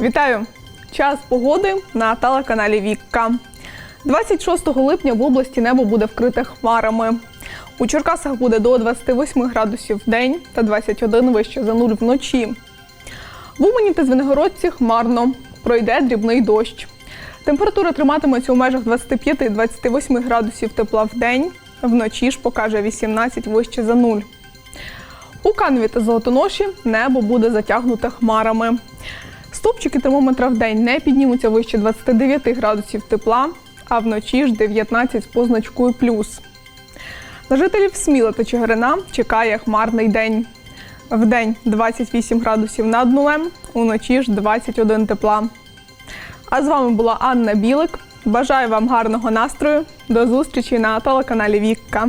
Вітаю! Час погоди на телеканалі Вікка. 26 липня в області небо буде вкрите хмарами. У Черкасах буде до 28 градусів в день та 21 вище за нуль вночі. В Умані та Звенигородці хмарно. Пройде дрібний дощ. Температура триматиметься у межах 25-28 градусів тепла в день. Вночі ж покаже 18 вище за нуль. У Канві та Золотоноші небо буде затягнуте хмарами. Стопчики термометра в день не піднімуться вище 29 градусів тепла, а вночі ж 19 з позначкою плюс. На жителів Сміла та Чигирина чекає хмарний день. Вдень 28 градусів над нулем, уночі ж 21 тепла. А з вами була Анна Білик. Бажаю вам гарного настрою. До зустрічі на телеканалі Вікка.